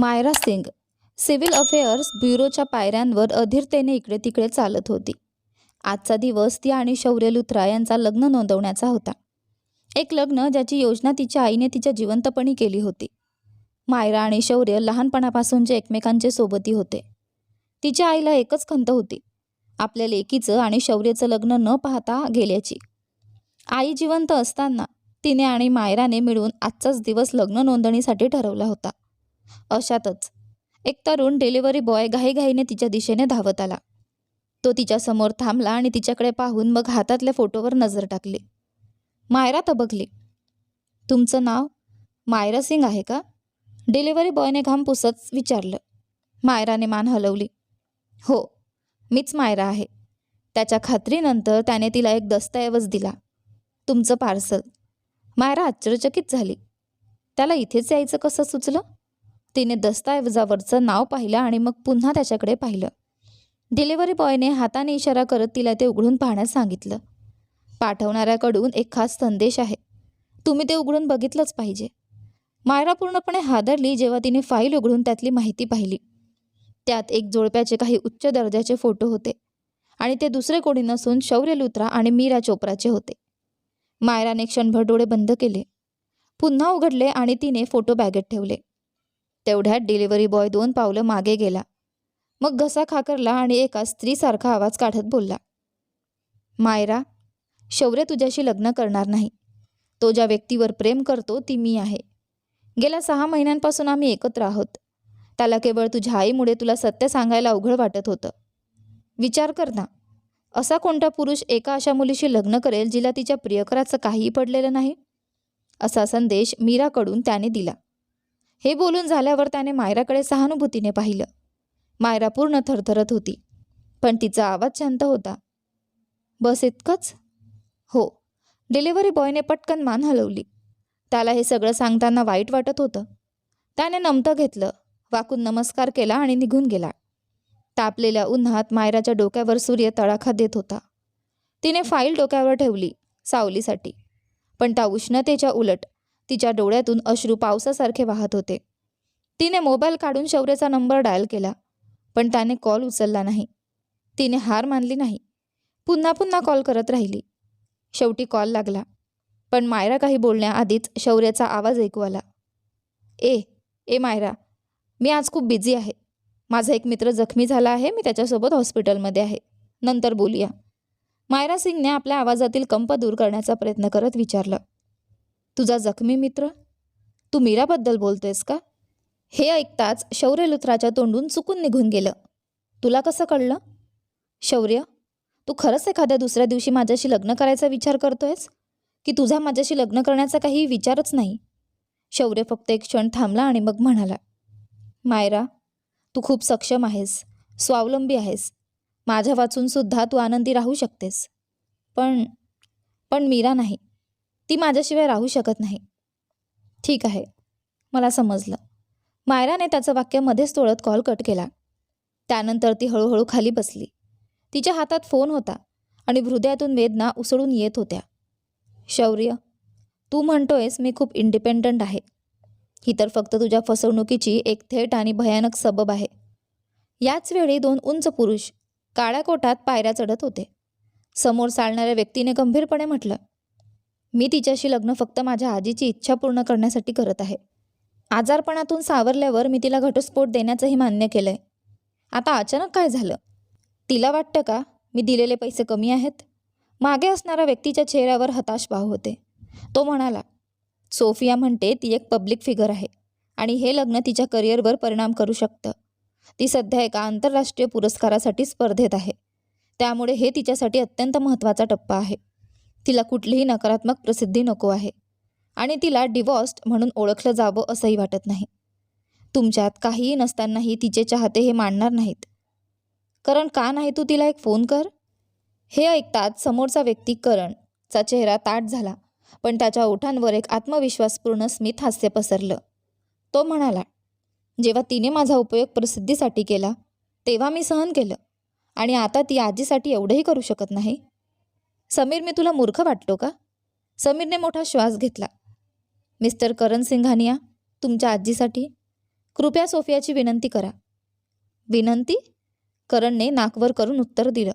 Myra Singh civil affairs ब्युरोच्या पायऱ्यांवर अधीरतेने इकडे तिकडे चालत होती. आजचा दिवस ती आणि शौर्य लुथरा यांचा लग्न नोंदवण्याचा होता. एक लग्न ज्याची योजना तिच्या आईने तिच्या जिवंतपणी केली होती. मायरा आणि शौर्य लहानपणापासून जे एकमेकांचे सोबती होते. तिच्या आईला एकच खंत होती आपल्या लेकीचं आणि शौर्याचं लग्न न पाहता गेल्याची. आई जिवंत असताना तिने आणि मायराने मिळून आजचाच दिवस लग्न नोंदणीसाठी ठरवला होता. अशातच एक तरुण डिलिव्हरी बॉय घाईघाईने तिच्या दिशेने धावत आला. तो तिच्यासमोर थांबला आणि तिच्याकडे पाहून मग हातातल्या फोटोवर नजर टाकली. मायरा तबकली. तुमचं नाव? मायरा सिंग आहे का? डिलिव्हरी बॉयने घाम पुसत विचारलं. मायराने मान हलवली. हो मीच मायरा आहे. त्याच्या खात्रीनंतर त्याने तिला एक दस्तऐवज दिला. तुमचं पार्सल. मायरा आश्चर्यचकित झाली. त्याला इथेच यायचं कसं सुचलं? तिने दस्तऐवजावरचं नाव पाहिलं आणि मग पुन्हा त्याच्याकडे पाहिलं. डिलिव्हरी बॉयने हाताने इशारा करत तिला ते उघडून पाहण्यास सांगितलं. पाठवणाऱ्याकडून एक खास संदेश आहे. तुम्ही ते उघडून बघितलंच पाहिजे. मायरा पूर्णपणे हादरली जेव्हा तिने फाईल उघडून त्यातली माहिती पाहिली. त्यात एक जोडप्याचे काही उच्च दर्जाचे फोटो होते आणि ते दुसरे कोणी नसून शौर्य लुत्रा आणि मीरा चोप्राचे होते. मायराने क्षणभर डोळे बंद केले. पुन्हा उघडले आणि तिने फोटो बॅगेत ठेवले. तेवढ्यात डिलिव्हरी बॉय दोन पावलं मागे गेला. मग घसा खाकरला आणि एका स्त्रीसारखा आवाज काढत बोलला. मायरा शौर्य तुझ्याशी लग्न करणार नाही. तो ज्या व्यक्तीवर प्रेम करतो ती मी आहे. गेल्या सहा महिन्यांपासून आम्ही एकत्र आहोत. त्याला केवळ तुझ्या आईमुळे तुला सत्य सांगायला अवघड वाटत होतं. विचार कर ना. असा कोणता पुरुष एका अशा मुलीशी लग्न करेल जिला तिच्या प्रियकराचं काहीही पडलेलं नाही? असा संदेश मीराकडून त्याने दिला. हे बोलून झाल्यावर त्याने मायराकडे सहानुभूतीने पाहिलं. मायरा पूर्ण थरथरत होती पण तिचा आवाज शांत होता. बस इतकंच? हो. डिलिव्हरी बॉयने पटकन मान हलवली. त्याला हे सगळं सांगताना वाईट वाटत होतं. त्याने नमतं घेतलं वाकून नमस्कार केला आणि निघून गेला. तापलेल्या उन्हात मायराच्या डोक्यावर सूर्य तडाखा देत होता. तिने फाईल डोक्यावर ठेवली सावलीसाठी. पण त्या उष्णतेच्या उलट तिच्या डोळ्यातून अश्रू पावसासारखे वाहत होते. तिने मोबाईल काढून शौर्याचा नंबर डायल केला पण त्याने कॉल उचलला नाही. तिने हार मानली नाही. पुन्हा पुन्हा कॉल करत राहिली. शेवटी कॉल लागला पण मायरा काही बोलण्याआधीच शौर्याचा आवाज ऐकू आला. ए ए मायरा मी आज खूप बिझी आहे. माझा एक मित्र जखमी झाला आहे मी त्याच्यासोबत हॉस्पिटलमध्ये आहे. नंतर बोलूया. मायरा सिंगने आपल्या आवाजातील कंप दूर करण्याचा प्रयत्न करत विचारलं. तुझा जखमी मित्र? तू मीराबद्दल बोलतोयस का? हे ऐकताच शौर्य लुथराच्या तोंडून चुकून निघून गेलं. तुला कसं कळलं? शौर्य तू खरंच एखाद्या दुसऱ्या दिवशी माझ्याशी लग्न करायचा विचार करतोयस? की तुझा माझ्याशी लग्न करण्याचा काही विचारच नाही? शौर्य फक्त एक क्षण थांबला आणि मग म्हणाला मायरा तू खूप सक्षम आहेस स्वावलंबी आहेस. माझ्या वाचूनसुद्धा तू आनंदी राहू शकतेस. पण पण मीरा नाही. ती माझ्याशिवाय राहू शकत नाही. ठीक आहे. मला समजलं. मायराने त्याचं वाक्य मध्येच तोळत कॉल कट केला. त्यानंतर ती हळूहळू खाली बसली. तिच्या हातात फोन होता आणि हृदयातून वेदना उसळून येत होत्या. शौर्य तू म्हणतोयस मी खूप इंडिपेंडंट आहे. ही तर फक्त तुझ्या फसवणुकीची एक थेट आणि भयानक सबब आहे. याच वेळी दोन उंच पुरुष काळ्या कोटात पायऱ्या चढत होते. समोर चालणाऱ्या व्यक्तीने गंभीरपणे म्हटलं मी तिच्याशी लग्न फक्त माझ्या आजीची इच्छा पूर्ण करण्यासाठी करत आहे. आजारपणातून सावरल्यावर मी तिला घटस्फोट देण्याचंही मान्य केलं आहे आता अचानक काय झालं? तिला वाटतं का मी दिलेले पैसे कमी आहेत? मागे असणाऱ्या व्यक्तीच्या चेहऱ्यावर हताश भाव होते. तो म्हणाला सोफिया म्हणते ती एक पब्लिक फिगर आहे आणि हे लग्न तिच्या करिअरवर परिणाम करू शकतं. ती सध्या एका आंतरराष्ट्रीय पुरस्कारासाठी स्पर्धेत आहे. त्यामुळे हे तिच्यासाठी अत्यंत महत्त्वाचा टप्पा आहे. तिला कुठलीही नकारात्मक प्रसिद्धी नको आहे. आणि तिला डिवॉर्स्ड म्हणून ओळखलं जावं असंही वाटत नाही. तुमच्यात काहीही नसतानाही तिचे चाहते हे मानणार नाहीत. करण का नाही तू तिला एक फोन कर? हे ऐकताच समोरचा व्यक्ती करणचा चेहरा ताट झाला पण त्याच्या ओठांवर एक आत्मविश्वासपूर्ण स्मित हास्य पसरलं. तो म्हणाला जेव्हा तिने माझा उपयोग प्रसिद्धीसाठी केला तेव्हा मी सहन केलं. आणि आता ती आजीसाठी एवढंही करू शकत नाही. समीर मी तुला मूर्ख वाटतो का? समीरने मोठा श्वास घेतला. मिस्टर करण सिंघानिया तुमच्या आजीसाठी कृपया सोफियाची विनंती करा. विनंती? करणने नाकवर करून उत्तर दिलं.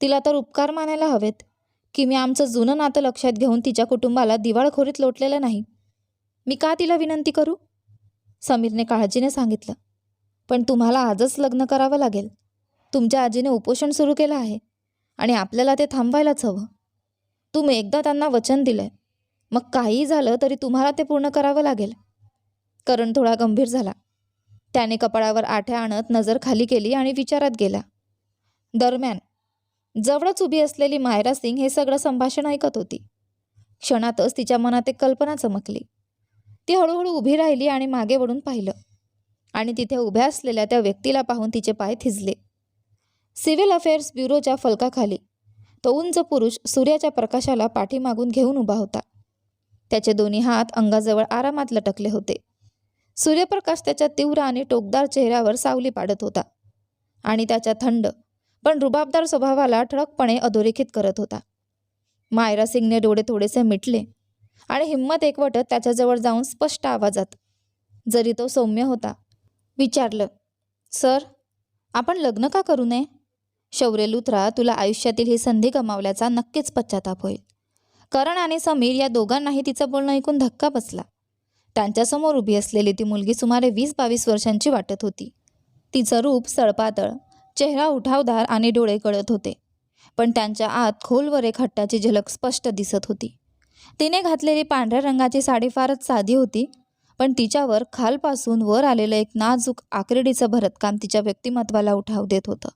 तिला तर उपकार मानायला हवेत की मी आमचं जुनं नातं लक्षात घेऊन तिच्या कुटुंबाला दिवाळखोरीत लोटलेलं नाही. मी का तिला विनंती करू? समीरने काळजीने सांगितलं. पण तुम्हाला आजच लग्न करावं लागेल. तुमच्या आजीने उपोषण सुरू केलं आहे. आणि आपल्याला ते थांबवायलाच हवं. तुम्ही एकदा त्यांना वचन दिलंय. मग काहीही झालं तरी तुम्हाला ते पूर्ण करावं लागेल. करण थोडा गंभीर झाला. त्याने कपाळावर आठ्या आणत नजर खाली केली आणि विचारात गेला. दरम्यान जवळच उभी असलेली मायरा सिंग हे सगळं संभाषण ऐकत होती. क्षणातच तिच्या मनात एक कल्पना चमकली. ती हळूहळू उभी राहिली आणि मागे वळून पाहिलं. आणि तिथे उभ्या असलेल्या त्या व्यक्तीला पाहून तिचे पाय थिजले. सिव्हिल अफेअर्स ब्युरोच्या फलकाखाली तो उंच पुरुष सूर्याच्या प्रकाशाला पाठीमागून घेऊन उभा होता. त्याचे दोन्ही हात अंगाजवळ आरामात लटकले होते. सूर्यप्रकाश त्याच्या तीव्र आणि टोकदार चेहऱ्यावर सावली पाडत होता आणि त्याच्या थंड पण रुबाबदार स्वभावाला ठळकपणे अधोरेखित करत होता. मायरा सिंगने डोळे थोडेसे मिटले आणि हिंमत एकवटत त्याच्याजवळ जाऊन स्पष्ट आवाजात जरी तो सौम्य होता विचारलं सर आपण लग्न का करू नये? शौर्यलुत्रा तुला आयुष्यातील ही संधी गमावल्याचा नक्कीच पश्चाताप होईल. करण आणि समीर या दोघांनाही तिचं बोलणं ऐकून धक्का बसला. त्यांच्यासमोर उभी असलेली ती मुलगी सुमारे वीस बावीस वर्षांची वाटत होती. तिचं रूप सळपातळ चेहरा उठावदार आणि डोळे कळत होते. पण त्यांच्या आत खोलवर एक हट्टाची झलक स्पष्ट दिसत होती. तिने घातलेली पांढऱ्या रंगाची साडी फारच साधी होती पण तिच्यावर खालपासून वर आलेलं एक नाजूक आकरडीचं भरतकाम तिच्या व्यक्तिमत्वाला उठाव देत होतं.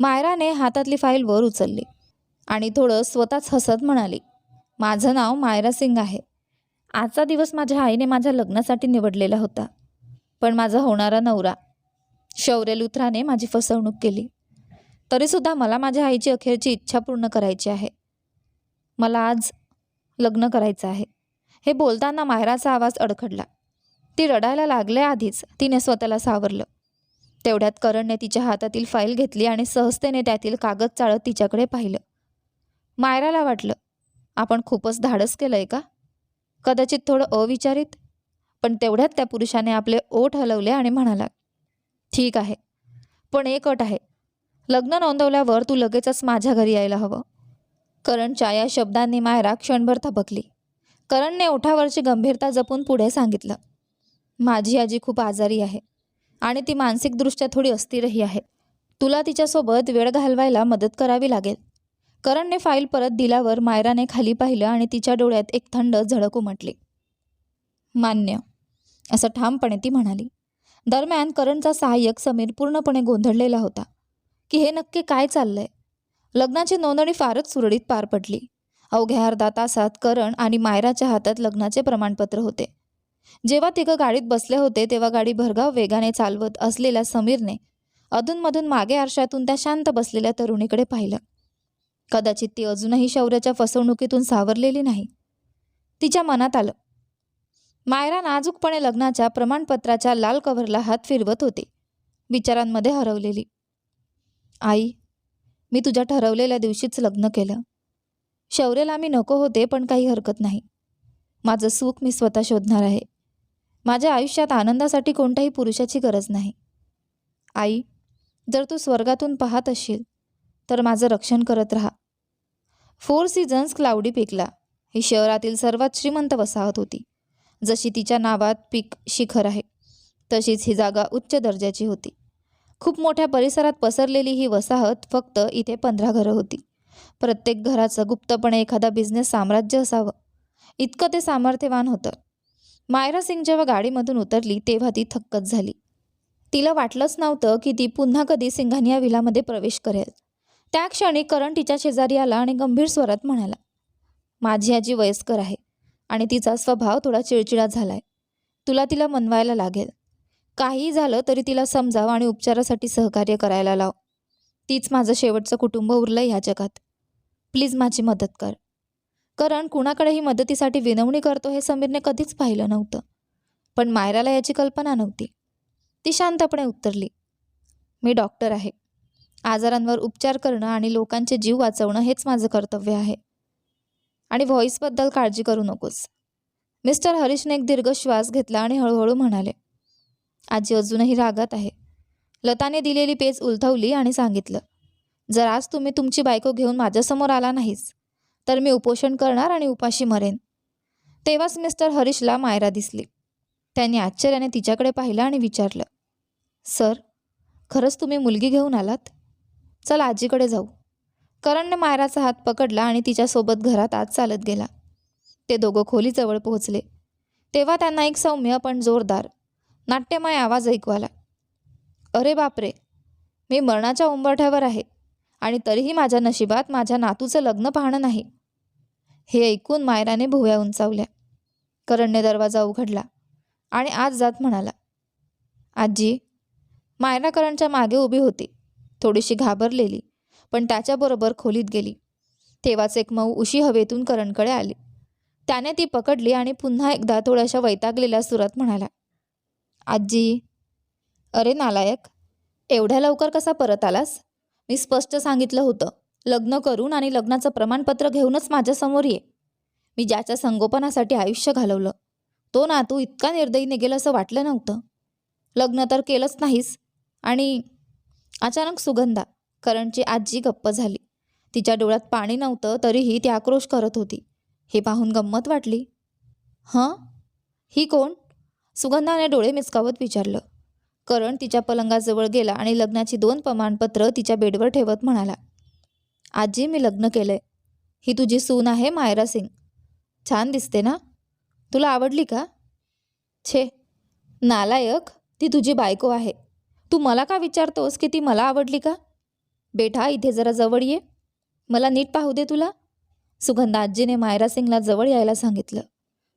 मायराने हातातली फाईल वर उचलली आणि थोडं स्वतःच हसत म्हणाली माझं नाव मायरा सिंग आहे. आजचा दिवस माझ्या आईने माझ्या लग्नासाठी निवडलेला होता पण माझा होणारा नवरा शौर्य लुथराने माझी फसवणूक केली. तरीसुद्धा मला माझ्या आईची अखेरची इच्छा पूर्ण करायची आहे. मला आज लग्न करायचं आहे. हे बोलताना मायराचा आवाज अडखडला. ती रडायला लागले आधीच तिने स्वतःला सावरलं. तेवढ्यात करणने तिच्या हातातील फाईल घेतली आणि सहजतेने त्यातील कागद चाळत तिच्याकडे पाहिलं. मायराला वाटलं आपण खूपच धाडस केलंय का? कदाचित थोडं अविचारित. पण तेवढ्यात त्या पुरुषाने आपले ओठ हलवले आणि म्हणाला ठीक आहे पण एक अट आहे. लग्न नोंदवल्यावर तू लगेचच माझ्या घरी यायला हवं. करणच्या या शब्दांनी मायरा क्षणभर थबकली. करणने ओठावरची गंभीरता जपून पुढे सांगितलं माझी आजी खूप आजारी आहे. आणि ती मानसिकदृष्ट्या थोडी अस्थिरही आहे. तुला तिच्यासोबत वेळ घालवायला मदत करावी लागेल. करणने फाईल परत दिल्यावर मायराने खाली पाहिलं आणि तिच्या डोळ्यात एक थंड झळक उमटली. मान्य असं ठामपणे ती म्हणाली. दरम्यान करणचा सहाय्यक समीर पूर्णपणे गोंधळलेला होता. की हे नक्की काय चाललंय? लग्नाची नोंदणी फारच सुरळीत पार पडली. अवघ्या अर्धा तासात करण आणि मायराच्या हातात लग्नाचे प्रमाणपत्र होते. जेव्हा तिघं गाडीत बसले होते तेव्हा गाडी भरगाव वेगाने चालवत असलेल्या समीरने अधूनमधून मागे आरशातून त्या शांत बसलेल्या तरुणीकडे पाहिलं. कदाचित ती अजूनही शौर्याच्या फसवणुकीतून सावरलेली नाही. तिच्या मनात आलं. मायरा नाजूकपणे लग्नाच्या प्रमाणपत्राच्या लाल कव्हरला हात फिरवत होती. विचारांमध्ये हरवलेली. आई मी तुझ्या ठरवलेल्या दिवशीच लग्न केलं. शौर्यला मी नको होते पण काही हरकत नाही. माझं सुख मी स्वतः शोधणार आहे. माझ्या आयुष्यात आनंदासाठी कोणत्याही पुरुषाची गरज नाही. आई जर तू स्वर्गातून पाहत असशील तर माझं रक्षण करत राहा. फोर सीझन्स क्लाउडी पिकला. ही शहरातील सर्वात श्रीमंत वसाहत होती. जशी तिच्या नावात पीक शिखर आहे तशीच ही जागा उच्च दर्जाची होती. खूप मोठ्या परिसरात पसरलेली ही वसाहत फक्त इथे पंधरा घरं होती. प्रत्येक घराचं गुप्तपणे एखादा बिझनेस साम्राज्य असावं. इतकं ते सामर्थ्यवान होतं. मायरा सिंग जेव्हा गाडीमधून उतरली तेव्हा ती थक्कच झाली. तिला वाटलंच नव्हतं की ती पुन्हा कधी सिंघानिया विलामध्ये प्रवेश करेल. त्या क्षणी करण तिच्या शेजारी आला आणि गंभीर स्वरात म्हणाला माझी आजी वयस्कर आहे आणि तिचा स्वभाव थोडा चिडचिडा झालाय. तुला तिला मनवायला लागेल. काहीही झालं तरी तिला समजाव आणि उपचारासाठी सहकार्य करायला लाव. तीच माझं शेवटचं कुटुंब उरलं ह्या जगात. प्लीज माझी मदत कर. कारण कुणाकडेही मदतीसाठी विनवणी करतो हे समीरने कधीच पाहिलं नव्हतं. पण मायराला याची कल्पना नव्हती. ती शांतपणे उत्तरली मी डॉक्टर आहे. आजारांवर उपचार करणं आणि लोकांचे जीव वाचवणं हेच माझं कर्तव्य आहे. आणि व्हॉईसबद्दल काळजी करू नकोस. मिस्टर हरीशने एक दीर्घ श्वास घेतला आणि हळूहळू म्हणाले आजी अजूनही रागात आहे. लताने दिलेली पेज उलथवली आणि सांगितलं जर आज तुम्ही तुमची बायको घेऊन माझ्यासमोर आला नाहीस तर मी उपोषण करणार आणि उपाशी मरेन. तेव्हाच मिस्टर हरीशला मायरा दिसली. त्यांनी आश्चर्याने तिच्याकडे पाहिलं आणि विचारलं सर खरंच तुम्ही मुलगी घेऊन आलात? चल आजीकडे जाऊ. करणने मायराचा हात पकडला आणि तिच्यासोबत घरात आत चालत गेला. ते दोघं खोलीजवळ पोहोचले. तेव्हा त्यांना एक सौम्य पण जोरदार नाट्यमय आवाज ऐकवाला अरे बापरे! मी मरणाच्या उंबरठ्यावर आहे. आणि तरीही माझ्या नशिबात माझ्या नातूचं लग्न पाहणं नाही. हे ऐकून मायराने भुव्या उंचावल्या. करणने दरवाजा उघडला आणि आज जात म्हणाला आजी मायरा करणच्या मागे उभी होती. थोडीशी घाबरलेली पण त्याच्याबरोबर खोलीत गेली. तेव्हाच एक मऊ उशी हवेतून करणकडे आली. त्याने ती पकडली आणि पुन्हा एकदा थोड्याशा वैतागलेल्या सुरात म्हणाला आजी अरे नालायक एवढ्या लवकर कसा परत आलास? मी स्पष्ट सांगितलं होतं. लग्न करून आणि लग्नाचं प्रमाणपत्र घेऊनच माझ्यासमोर ये. मी ज्याच्या संगोपनासाठी आयुष्य घालवलं. तो नातू इतका निर्दयी निघेल असं वाटलं नव्हतं. लग्न तर केलंच नाहीस. आणि अचानक सुगंधा करणची आजी गप्प झाली. तिच्या डोळ्यात पाणी नव्हतं तरीही ती आक्रोश करत होती. हे पाहून गंमत वाटली. हं? ही कोण? सुगंधाने डोळे मिचकावत विचारलं. करण तिच्या पलंगाजवळ गेला आणि लग्नाची दोन प्रमाणपत्र तिच्या बेडवर ठेवत म्हणाला आजी मी लग्न केलंय. ही तुझी सून आहे मायरा सिंग. छान दिसते ना? तुला आवडली का? छे नालायक ती तुझी बायको आहे. तू मला का विचारतोस की ती मला आवडली का? बेटा इथे जरा जवळ ये. मला नीट पाहू दे तुला. सुगंधा आजीने मायरा सिंगला जवळ यायला सांगितलं.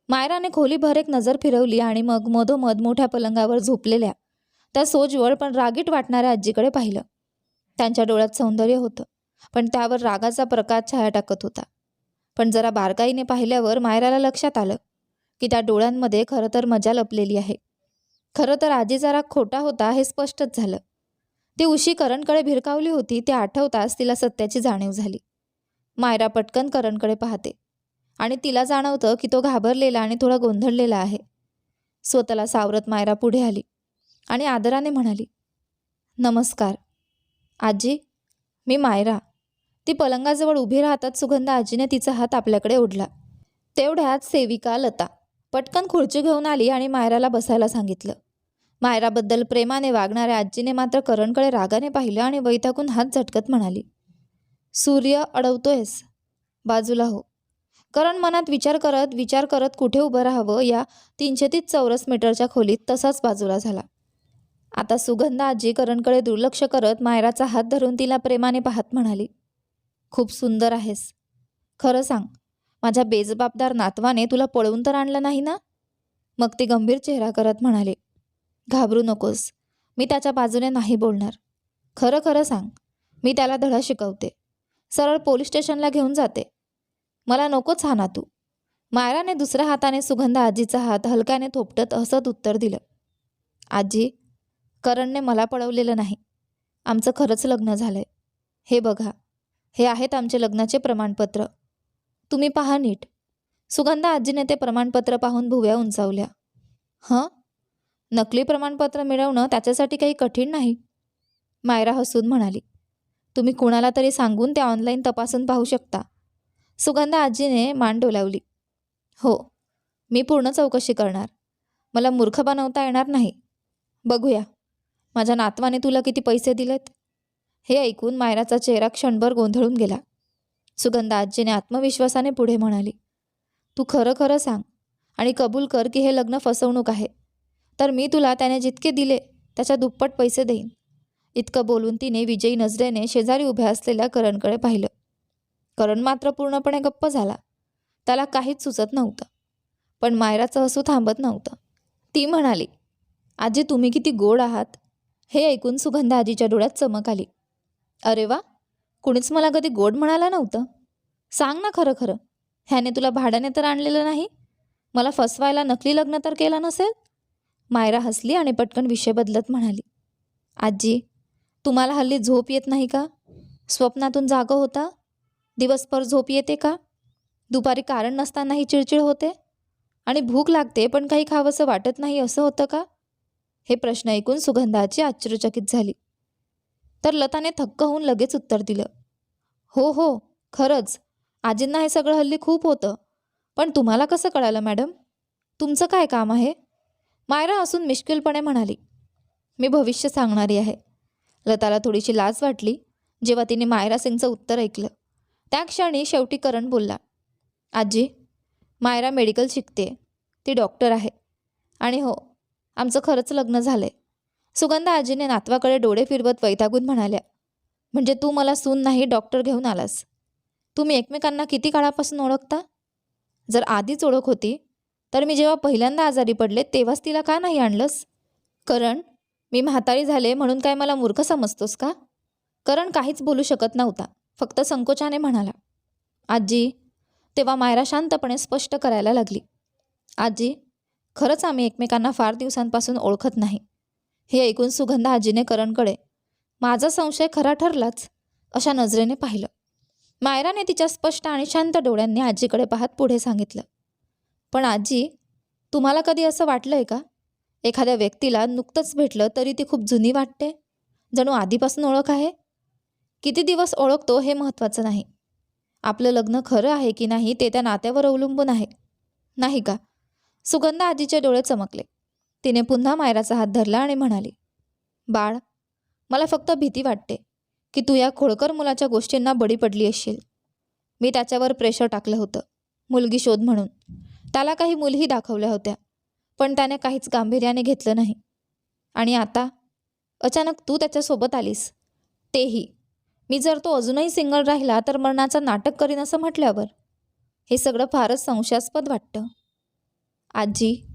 मायराने खोलीभर एक नजर फिरवली आणि मग मधोमध मोठ्या पलंगावर झोपलेल्या त्या सोजवळ पण रागीट वाटणाऱ्या आजीकडे पाहिलं. त्यांच्या डोळ्यात सौंदर्य होतं पण त्यावर रागाचा प्रकाश छाया टाकत होता. पण जरा बारकाईने पाहिल्यावर मायराला लक्षात आलं की त्या डोळ्यांमध्ये खरं तर मजा लपलेली आहे. खरं तर आजी जरा खोटा होता हे स्पष्टच झालं. ती उशी करणकडे भिरकावली होती ते आठवताच तिला सत्याची जाणीव झाली. मायरा पटकन करणकडे पाहते आणि तिला जाणवतं की तो घाबरलेला आणि थोडा गोंधळलेला आहे. स्वतःला सावरत मायरा पुढे आली. आणि आदराने म्हणाली नमस्कार. आजी मी मायरा. ती पलंगाजवळ उभी राहतात सुगंधा आजीने तिचा हात आपल्याकडे ओढला. तेवढ्यात सेविका लता पटकन खुर्ची घेऊन आली आणि मायराला बसायला सांगितलं. मायराबद्दल प्रेमाने वागणाऱ्या आजीने मात्र करणकडे रागाने पाहिलं आणि वैतागून हात झटकत म्हणाली सूर्य अडवतोयस. बाजूला हो. करण मनात विचार करत विचार करत कुठे उभं राहावं या तीनशे तीस चौरस मीटरच्या खोलीत तसाच बाजूला झाला. आता सुगंधा आजी करणकडे दुर्लक्ष करत मायराचा हात धरून तिला प्रेमाने पाहत म्हणाली खूप सुंदर आहेस. खरं सांग माझ्या बेजबाबदार नातवाने तुला पळवून तर आणलं नाही ना? मग ती गंभीर चेहरा करत म्हणाले घाबरू नकोस मी त्याच्या बाजूने नाही बोलणार. खरं खरं सांग मी त्याला धडा शिकवते. सरळ पोलीस स्टेशनला घेऊन जाते. मला नकोच हा नातू. मायराने दुसऱ्या हाताने सुगंधा आजीचा हात हलक्याने थोपटत हसत उत्तर दिलं आजी करणने मला पळवलेलं नाही. आमचं खरंच लग्न झालंय. हे बघा हे आहेत आमचे लग्नाचे प्रमाणपत्र. तुम्ही पहा नीट. सुगंधा आजीने ते प्रमाणपत्र पाहून भुव्या उंचावल्या. हं? नकली प्रमाणपत्र मिळवणं त्याच्यासाठी काही कठीण नाही. मायरा हसून म्हणाली. तुम्ही कुणाला तरी सांगून ते ऑनलाईन तपासून पाहू शकता. सुगंधा आजीने मान डोलावली. हो मी पूर्ण चौकशी करणार. मला मूर्ख बनवता येणार नाही. बघूया. माझ्या नातवाने तुला किती पैसे दिलेत? हे ऐकून मायराचा चेहरा क्षणभर गोंधळून गेला. सुगंधा आजीने आत्मविश्वासाने पुढे म्हणाली तू खरं खरं सांग आणि कबूल कर की हे लग्न फसवणूक आहे. तर मी तुला त्याने जितके दिले त्याच्या दुप्पट पैसे देईन. इतकं बोलून तिने विजयी नजरेने शेजारी उभ्या असलेल्या करणकडे पाहिलं. करण मात्र पूर्णपणे गप्प झाला. त्याला काहीच सुचत नव्हतं. पण मायराचं हसू थांबत नव्हतं. ती म्हणाली आजी तुम्ही किती गोड आहात. हे ऐकून सुगंधा आजीच्या डोळ्यात चमक आली. अरे वा कुणीच मला कधी गोड म्हणाला नव्हतं. सांग ना खरं खरं ह्याने तुला भाड्याने तर आणलेलं नाही? मला फसवायला नकली लग्न तर केलं नसेल? मायरा हसली आणि पटकन विषय बदलत म्हणाली. आजी तुम्हाला हल्ली झोप येत नाही का? स्वप्नातून जागं होता? दिवसभर झोप येते का? दुपारी कारण नसतानाही चिडचिड होते? आणि भूक लागते पण काही खावंसं वाटत नाही असं होतं का? हे प्रश्न ऐकून सुगंधाची आश्चर्यचकित झाली. तर लताने थक्क होऊन लगेच उत्तर दिलं. हो हो खरंच. आजींना हे सगळं हल्ली खूप होतं. पण तुम्हाला कसं कळालं मॅडम? तुमचं काय काम आहे? मायरा असून मिश्किलपणे म्हणाली. मी भविष्य सांगणारी आहे. लताला थोडीशी लाज वाटली जेव्हा तिने मायरा सिंगचं उत्तर ऐकलं. त्या क्षणी शेवटी करण बोलला. आजी मायरा मेडिकल शिकते ती डॉक्टर आहे. आणि हो आमचं खरंच लग्न झालं आहे सुगंधा आजीने नातवाकडे डोळे फिरवत वैतागून म्हणाल्या म्हणजे तू मला सून नाही डॉक्टर घेऊन आलास? तुम्ही एकमेकांना किती काळापासून ओळखता? जर आधीच ओळख होती तर मी जेव्हा पहिल्यांदा आजारी पडले तेव्हाच तिला का नाही आणलंस? करण मी म्हातारी झाले म्हणून काय मला मूर्ख समजतोस का? करण काहीच बोलू शकत नव्हता फक्त संकोचाने म्हणाला आजी तेव्हा मायरा शांतपणे स्पष्ट करायला लागली आजी खरंच आम्ही एकमेकांना फार दिवसांपासून ओळखत नाही. हे ऐकून सुगंधा आजीने करणकडे माझा संशय खरा ठरलाच अशा नजरेने पाहिलं. मायराने तिच्या स्पष्ट आणि शांत डोळ्यांनी आजीकडे पाहत पुढे सांगितलं पण आजी तुम्हाला कधी असं वाटलंय का? एखाद्या व्यक्तीला नुकतंच भेटलं तरी ती खूप जुनी वाटते? जणू आधीपासून ओळख आहे? किती दिवस ओळखतो हे महत्त्वाचं नाही. आपलं लग्न खरं आहे की नाही ते त्या नात्यावर अवलंबून आहे. नाही का? सुगंधा आजीचे डोळे चमकले. तिने पुन्हा मायराचा हात धरला आणि म्हणाली बाळ मला फक्त भीती वाटते की तू या खोडकर मुलाच्या गोष्टींना बळी पडली असशील. मी त्याच्यावर प्रेशर टाकलं होतं मुलगी शोध म्हणून. त्याला काही मुलही दाखवल्या होत्या पण त्याने काहीच गांभीर्याने घेतलं नाही. आणि आता? अचानक तू त्याच्यासोबत आलीस. तेही. मी जर तो अजूनही सिंगल राहिला तर मरणाचं नाटक करीन असं म्हटल्यावर? हे सगळं फारच संशयास्पद वाटतं. आजी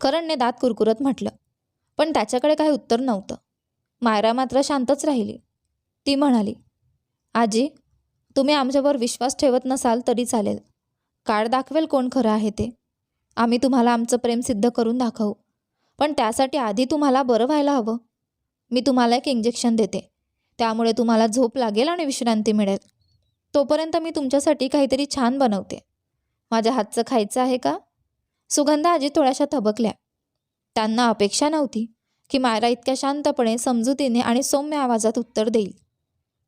करणने दात कुरकुरत म्हटलं. पण त्याच्याकडे काही उत्तर नव्हतं. मायरा मात्र शांतच राहिली. ती म्हणाली आजी तुम्ही आमच्यावर विश्वास ठेवत नसाल तरी चालेल. काळ दाखवेल कोण खरं आहे ते. आम्ही तुम्हाला आमचं प्रेम सिद्ध करून दाखवू. पण त्यासाठी आधी तुम्हाला बरं व्हायला हवं. मी तुम्हाला एक इंजेक्शन देते. त्यामुळे तुम्हाला झोप लागेल आणि विश्रांती मिळेल. तोपर्यंत मी तुमच्यासाठी काहीतरी छान बनवते. माझ्या हातचं खायचं आहे का? सुगंधा आजी थोड्याशा थबकल्या. त्यांना अपेक्षा नव्हती की मायरा इतक्या शांतपणे समजुतीने आणि सौम्य आवाजात उत्तर देईल.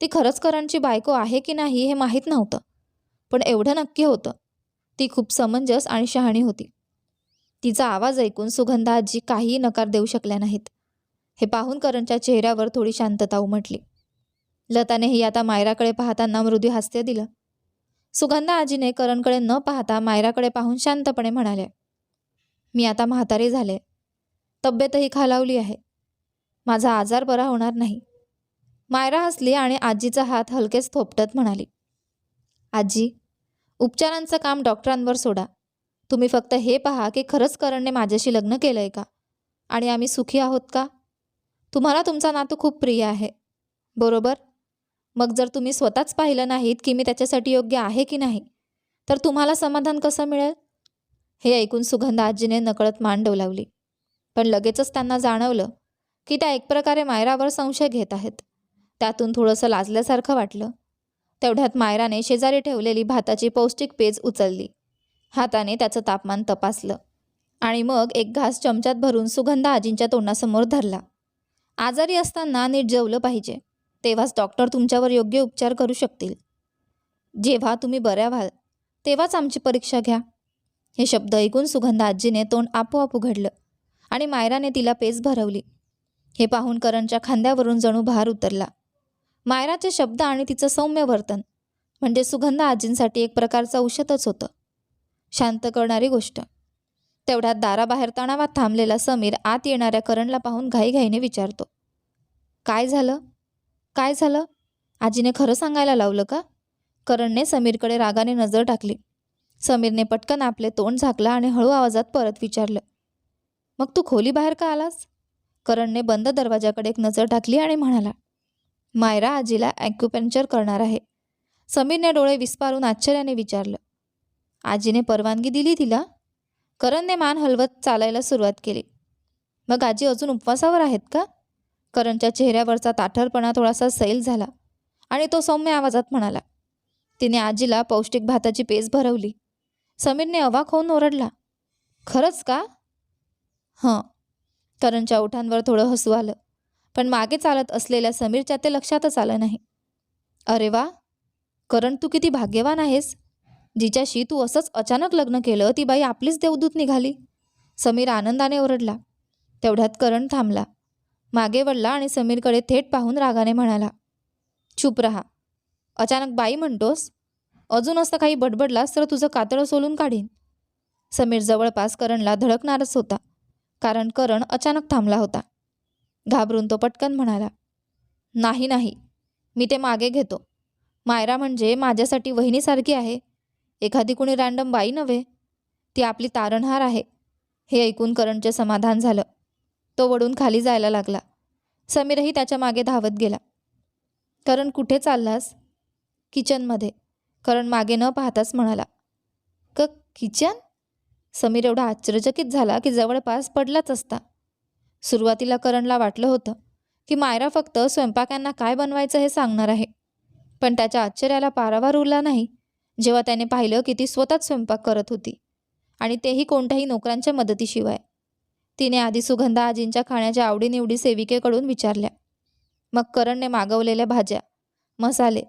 ती खरंच करणची बायको आहे की नाही हे माहीत नव्हतं पण एवढं नक्की होतं. ती खूप समंजस आणि शहाणी होती. तिचा आवाज ऐकून सुगंधा आजी काहीही नकार देऊ शकल्या नाहीत. हे पाहून करणच्या चेहऱ्यावर थोडी शांतता उमटली. लतानेही आता मायराकडे पाहताना मृदू हास्य दिलं. सुगंधा आजीने करणकडे न पाहता मायराकडे पाहून शांतपणे म्हणाले मी आता म्हातारे झाले. तब्येतही खालावली आहे. माझा आजार बरा होणार नाही. मायरा हसली आणि आजीचा हात हलकेच थोपटत म्हणाली आजी उपचारांचं काम डॉक्टरांवर सोडा. तुम्ही फक्त हे पहा की खरंच करणने माझ्याशी लग्न केलं आहे का? आणि आम्ही सुखी आहोत का? तुम्हाला तुमचा नातू खूप प्रिय आहे. बरोबर? मग जर तुम्ही स्वतःच पाहिलं नाहीत की मी त्याच्यासाठी योग्य आहे की नाही तर तुम्हाला समाधान कसं मिळेल? हे ऐकून सुगंधा आजीने नकळत मान डोलावली. पण लगेचच त्यांना जाणवलं की त्या एक प्रकारे मायरावर संशय घेत आहेत. त्यातून थोडंसं लाजल्यासारखं वाटलं. तेवढ्यात मायराने शेजारी ठेवलेली भाताची पौष्टिक पेज उचलली. हाताने त्याचं तापमान तपासलं. आणि मग एक घास चमच्यात भरून सुगंधा आजींच्या तोंडासमोर धरला. आजारी असताना नीट जेवलं पाहिजे. तेव्हाच डॉक्टर तुमच्यावर योग्य उपचार करू शकतील. जेव्हा तुम्ही बऱ्या व्हाल तेव्हाच आमची परीक्षा घ्या. हे शब्द ऐकून सुगंधा आजीने तोंड आपोआप उघडलं आणि मायराने तिला पेच भरवली. हे पाहून करणच्या खांद्यावरून जणू भार उतरला. मायराचे शब्द आणि तिचं सौम्य वर्तन म्हणजे सुगंधा आजींसाठी एक प्रकारचं औषधच होतं. शांत करणारी गोष्ट. तेवढ्यात दाराबाहेर तणावात थांबलेला समीर आत येणाऱ्या करणला पाहून घाईघाईने विचारतो. काय झालं? काय झालं? आजीने खरं सांगायला लावलं का? करणने समीरकडे रागाने नजर टाकली. समीरने पटकन आपले तोंड झाकलं आणि हळू आवाजात परत विचारलं मग तू खोली बाहेर का आलास? करणने बंद दरवाजाकडे एक नजर टाकली आणि म्हणाला मायरा आजीला ॲक्युपेंचर करणार आहे. समीरने डोळे विस्पारून आश्चर्याने विचारलं आजीने परवानगी दिली तिला? करणने मान हलवत चालायला सुरुवात केली मग आजी अजून उपवासावर आहेत का? करणच्या चेहऱ्यावरचा ताठरपणा थोडासा सैल झाला आणि तो सौम्य आवाजात म्हणाला तिने आजीला पौष्टिक भाताची पेज भरवली. समीरने अवाक होऊन ओरडला. खरंच का? हं. करणच्या ओठांवर थोडं हसू आलं. पण मागे चालत असलेल्या समीरच्या ते लक्षातच आलं नाही. अरे वा! करण तू किती भाग्यवान आहेस. जिच्याशी तू असंच अचानक लग्न केलं ती बाई आपलीच देवदूत निघाली. समीर आनंदाने ओरडला. तेवढ्यात करण थांबला. मागे वळला आणि समीरकडे थेट पाहून रागाने म्हणाला चूप रहा. अचानक बाई म्हणतोस? अजून असं काही बडबडलास तर तुझं कातळं सोलून काढीन. समीर जवळपास करणला धडकणारच होता कारण करण अचानक थांबला होता. घाबरून तो पटकन म्हणाला नाही नाही मी ते मागे घेतो. मायरा म्हणजे माझ्यासाठी वहिनीसारखी आहे. एखादी कुणी रँडम बाई नव्हे. ती आपली तारणहार आहे. हे ऐकून करणचे समाधान झालं. तो वडून खाली जायला लागला. समीरही त्याच्यामागे धावत गेला. करण कुठे चाललास? किचनमध्ये. करण मागे न पाहताच म्हणाला क किचन? समीर एवढा आश्चर्यचकित झाला की जवळपास पडलाच असता. सुरुवातीला करणला वाटलं होतं की मायरा फक्त स्वयंपाकांना काय बनवायचं हे सांगणार आहे. पण त्याच्या आश्चर्याला पारावार उरला नाही जेव्हा त्याने पाहिलं की ती स्वतःच स्वयंपाक करत होती आणि तेही कोणत्याही नोकरांच्या मदतीशिवाय. तिने आधी सुगंधा आजींच्या खाण्याच्या आवडीनिवडी सेविकेकडून विचारल्या. मग करणने मागवलेल्या भाज्या मसाले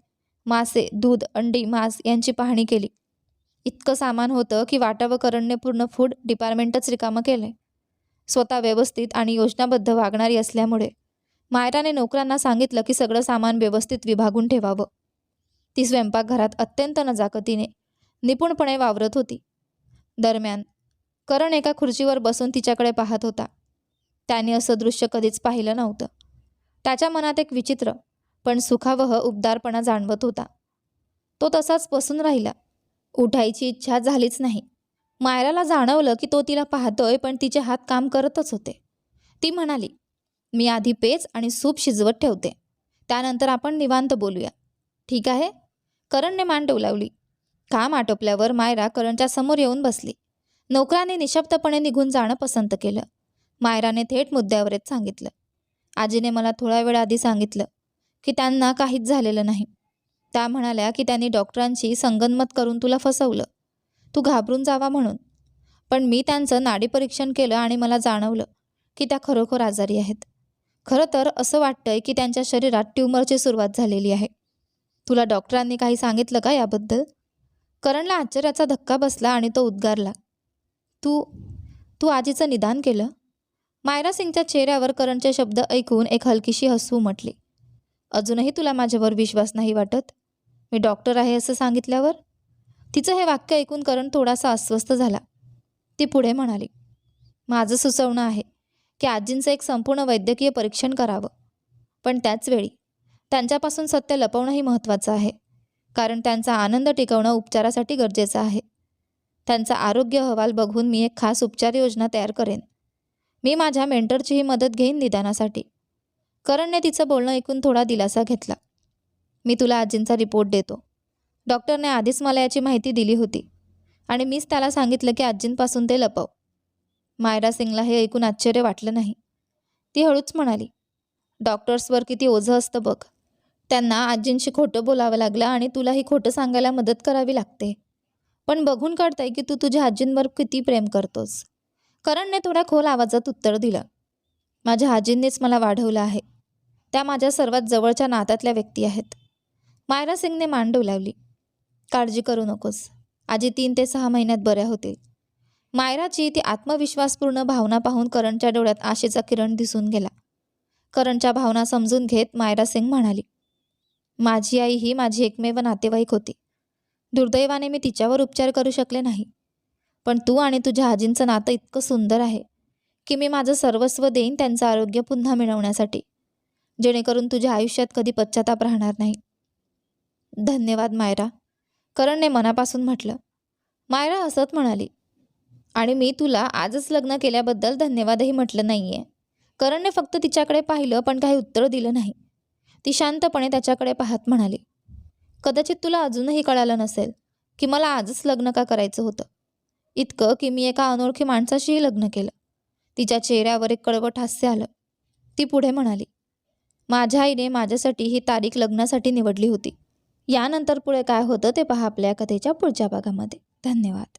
मासे दूध अंडी मांस यांची पाहणी केली. इतकं सामान होतं की वाटा व करणने पूर्ण फूड डिपार्टमेंटच रिकामं केले स्वतः व्यवस्थित आणि योजनाबद्ध वागणारी असल्यामुळे मायराने नोकरांना सांगितलं की सगळं सामान व्यवस्थित विभागून ठेवावं. ती स्वयंपाकघरात अत्यंत नजाकतीने निपुणपणे वावरत होती. दरम्यान करण एका खुर्चीवर बसून तिच्याकडे पाहत होता. त्याने असं दृश्य कधीच पाहिलं नव्हतं. त्याच्या मनात एक विचित्र पण सुखावह उबदारपणा जाणवत होता. तो तसाच बसून राहिला. उठायची इच्छा झालीच नाही. मायराला जाणवलं की तो तिला पाहतोय पण तिचे हात काम करतच होते. ती म्हणाली मी आधी पेज आणि सूप शिजवत ठेवते. त्यानंतर आपण निवांत बोलूया. ठीक आहे? करणने मान डोलावली. काम आटोपल्यावर मायरा करणच्या समोर येऊन बसली. नोकराने निशब्दपणे निघून जाणं पसंत केलं. मायराने थेट मुद्द्यावरच सांगितलं. आजीने मला थोडा वेळ आधी सांगितलं. की त्यांना काहीच झालेलं नाही. त्या म्हणाल्या की त्यांनी डॉक्टरांशी संगनमत करून तुला फसवलं. तू घाबरून जावा म्हणून. पण मी त्यांचं नाडी परीक्षण केलं आणि मला जाणवलं की त्या खरोखर आजारी आहेत. खरं तर असं वाटतंय की त्यांच्या शरीरात ट्यूमरची सुरुवात झालेली आहे. तुला डॉक्टरांनी काही सांगितलं का याबद्दल? करणला आश्चर्याचा धक्का बसला आणि तो उद्गारला. तू तू आजीचं निदान केलं? मायरा सिंगच्या चेहऱ्यावर करणचे शब्द ऐकून एक हलकीशी हसू म्हटली. अजूनही तुला माझ्यावर विश्वास नाही वाटत? मी डॉक्टर आहे असं सांगितल्यावर? तिचं हे वाक्य ऐकून करण थोडासा अस्वस्थ झाला. ती पुढे म्हणाली माझं सुचवणं आहे की आजींचं एक संपूर्ण वैद्यकीय परीक्षण करावं. पण त्याचवेळी त्यांच्यापासून सत्य लपवणंही महत्त्वाचं आहे. कारण त्यांचा आनंद टिकवणं उपचारासाठी गरजेचं आहे. त्यांचा आरोग्य अहवाल बघून मी एक खास उपचार योजना तयार करेन. मी माझ्या मेंटरचीही मदत घेईन निदानासाठी. करणने तिचं बोलणं ऐकून थोडा दिलासा घेतला. मी तुला आजींचा रिपोर्ट देतो. डॉक्टरने आधीच मला याची माहिती दिली होती आणि मीच त्याला सांगितलं की आजींपासून ते लपव. मायरा सिंगला हे ऐकून आश्चर्य वाटलं नाही. ती हळूच म्हणाली डॉक्टर्सवर किती ओझं असतं बघ. त्यांना आजींशी खोटं बोलावं लागलं आणि तुलाही खोटं सांगायला मदत करावी लागते. पण बघून काढताय की तू तुझ्या आजींवर किती प्रेम करतोस. करणने थोड्या खोल आवाजात उत्तर दिलं माझ्या आजींनीच मला वाढवलं आहे. त्या माझ्या सर्वात जवळच्या नात्यातल्या व्यक्ती आहेत. मायरा सिंगने मांडू लावली काळजी करू नकोस. आजी तीन ते सहा महिन्यात बऱ्या होतील. मायराची ती आत्मविश्वासपूर्ण भावना पाहून करणच्या डोळ्यात आशेचा किरण दिसून गेला. करणच्या भावना समजून घेत मायरा सिंग म्हणाली माझी आई ही माझी एकमेव नातेवाईक होती. दुर्दैवाने मी तिच्यावर उपचार करू शकले नाही. पण तू आणि तुझ्या आजींचं नातं इतकं सुंदर आहे की मी माझं सर्वस्व देईन त्यांचं आरोग्य पुन्हा मिळवण्यासाठी. जेणेकरून तुझ्या आयुष्यात कधी पश्चाताप राहणार नाही. धन्यवाद मायरा. करणने मनापासून म्हटलं. मायरा हसत म्हणाली आणि मी तुला आजच लग्न केल्याबद्दल धन्यवादही म्हटलं नाही आहे करणने फक्त तिच्याकडे पाहिलं पण काही उत्तर दिलं नाही. ती शांतपणे त्याच्याकडे पाहत म्हणाली कदाचित तुला अजूनही कळालं नसेल की मला आजच लग्न का करायचं होतं? इतकं की मी एका अनोळखी माणसाशीही लग्न केलं. तिच्या चेहऱ्यावर एक कळवट हास्य आलं. ती पुढे म्हणाली माझ्या आईने माझ्यासाठी ही तारीख लग्नासाठी निवडली होती. यानंतर पुढे काय होतं ते पहा आपल्या कथेच्या पुढच्या भागामध्ये. धन्यवाद.